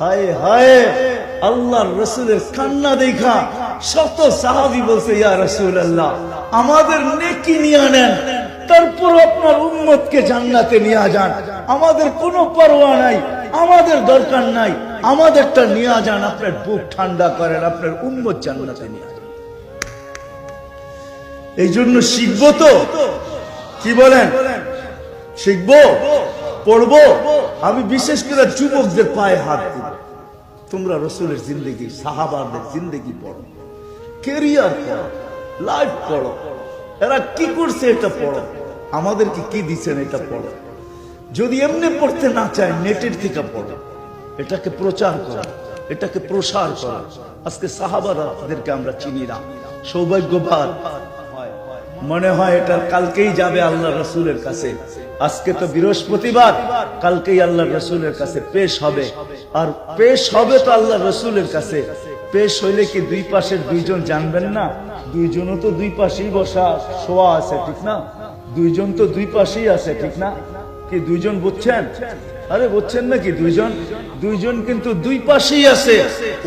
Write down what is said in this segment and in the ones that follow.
হায় হায়, আল্লাহর রসুলের কান্না দেখা। শত সাহাবি বলছে, ইয়া রসুল আল্লাহ আমাদের নেকি নিয়ে নেন। তারপর আপনার উম্মতকে জান্নাতে নিয়ে যান। আমাদের কোনো পরোয়া নাই, আমাদের দরকার নাই। আমাদেরটা নিয়ে যান, আপনার বুক ঠান্ডা করেন, আপনার উম্মত জান্নাতে নিয়ে যান। এই জন্য শিখব তো? কি বলেন? শিখব? পড়ব? আমি বিশেষ করে যুবকদের পায়ে হাত দিব। তোমরা রসুলের জিন্দগি, সাহাবাদের জিন্দগি পড়ো। কেরিয়ার পড়ো লাইফ পড়ো। এরা কি করছে এটা পড়ো? আমাদেরকে কি দিচ্ছেন এটা পড়ো? যদি এমনি পড়তে না চায়, নেটের থেকে পড়ো। এটাকে প্রচার করো, এটাকে প্রসার করো। আজকে সাহাবাদেরকে আমরা চিনি না। সৌভাগ্যবান মনে হয় এটা কালকেই যাবে আল্লাহ রসুলের কাছে। আজকে তো বৃহস্পতিবার, কালকেই আল্লাহ রসুলের কাছে পেশ হবে। আর পেশ হবে তো আল্লাহ রসুলের কাছে। পেশ হইলে কি দুই পাশের দুইজন জানবেন না? দুইজনও তো দুই পাশেই বসা, শোয়া আছে, ঠিক না? দুইজন তো দুই পাশেই আছে, ঠিক না? কি দুইজন বুঝছেন? আরে বুঝছেন নাকি দুইজন? দুইজন কিন্তু দুই পাশেই আছে।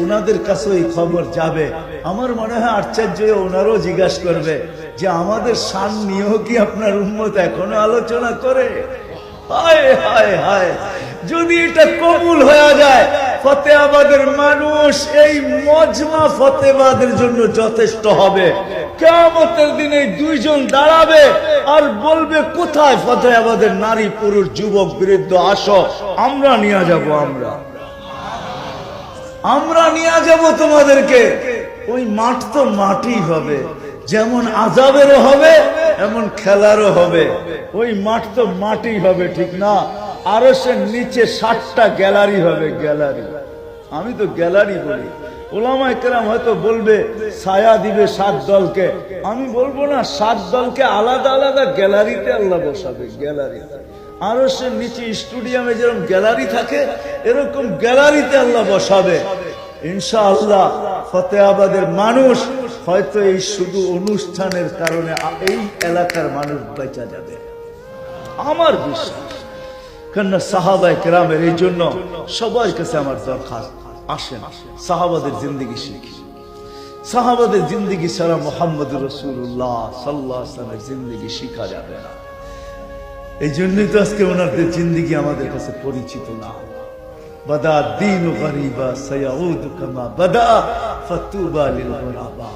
ওনাদের কাছে এই খবর যাবে। আমার মনে হয় আশ্চর্য ওনারও জিজ্ঞাসা করবে। যে আমাদের সান নিয়েও কি আপনার উন্মত এখনও আলোচনা করে? যদি এটা কবুল হয়ে যায়, ফতেহাবাদের মানুষ এই মজমা ফতেবাদের জন্য যথেষ্ট হবে। কেমতের দিনে দুইজন দাঁড়াবে আর বলবে, কোথায় ফতেহাবাদের নারী, পুরুষ, যুবক, বৃদ্ধ? আসো, আমরা নিয়ে যাব আমরা। আমরা নিয়ে যাব তোমাদেরকে। ওই মাঠ তো মাটি হবে। যেমন আজাবেরও হবে, এমন খেলারও হবে। ওই মাঠ তো মাটি হবে, ঠিক না? আরও সে নিচে ষাটটা গ্যালারি হবে, গ্যালারি। আমি তো গ্যালারি বলি। ওলামা হয়তো বলবে, ছায়া দিবে সাত দলকে। আমি বলব না, সাত দলকে আলাদা আলাদা গ্যালারিতে আল্লাহ বসাবে গ্যালারিতে আরও সে নিচে স্টুডিয়ামে যেরকম গ্যালারি থাকে, এরকম গ্যালারিতে আল্লাহ বসাবে। ইনশাআল্লাহ, ফতেহাবাদের মানুষ হয়তো এই শুধু অনুষ্ঠানের কারণে এই এলাকার মানুষ বেঁচা যাবে। আমার বিশ্বাস, কেননা সাহাবাই কেরামের এই জন্য সবার কাছে আমার দরকার আসেন। সাহাবাদের জিন্দগি শিখি। সাহাবাদের জিন্দগি ছাড়া মোহাম্মদ রসুল্লাহ সাল্লাহামের জিন্দগি শিখা যাবে না। এই জন্যই তো আজকে ওনাদের জিন্দগি আমাদের কাছে পরিচিত না। বদা দিন গরিবা, সয়াউদ কামা বদা, ফতুবা লিল গুরাবা।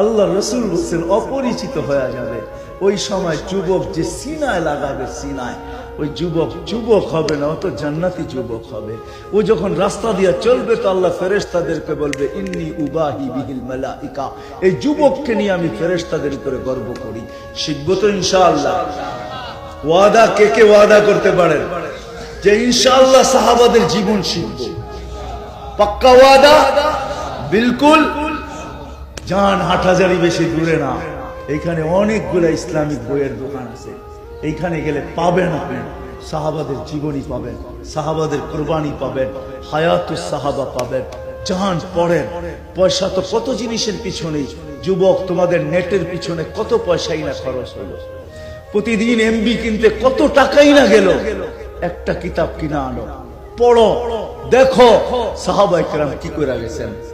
আল্লাহ রসুল বলছেন অপরিচিত হয়ে যাবে। ওই সময় যুবক যে সিনায় লাগাবে, সিনায়, ওই যুবক যুবক হবে না, ও তো জান্নাতি যুবক হবে। ও যখন রাস্তা দিয়ে চলবে, তো আল্লাহ ফেরেশতাদেরকে বলবে, ইন্নি উবাহি বিহিল মালাইকা। এই যুবককে নিয়ে আমি ফেরেশতাদের উপরে গর্ব করি। শিখব তো ইনশাআল্লাহ। ওয়াদা কে কে ওয়াদা করতে পারেন? যে ইনশাআল্লাহ সাহাবাদের জীবন শিখব। পাক্কা ওয়াদা? বিলকুল জান হাটহাজারি বেশি দূরে না। এখানে অনেকগুলো ইসলামিক বইয়ের দোকান আছে। এইখানে গেলে পাবেন আপনি। সাহাবাদের জীবনী পাবেন, সাহাবাদের কোরবানি পাবেন, হায়াতুস সাহাবা পাবেন, জাহান পড়েন। পয়সা তো কত জিনিসের পিছনে? যুবক, তোমাদের নেটের পিছনে কত পয়সাই না খরচ হলো? প্রতিদিন এমবি কিনতে কত টাকাই না গেল? একটা কিতাব কিনা আনো। পড়ো, দেখো। সাহাবাই কেরাম কি করে গেছেন?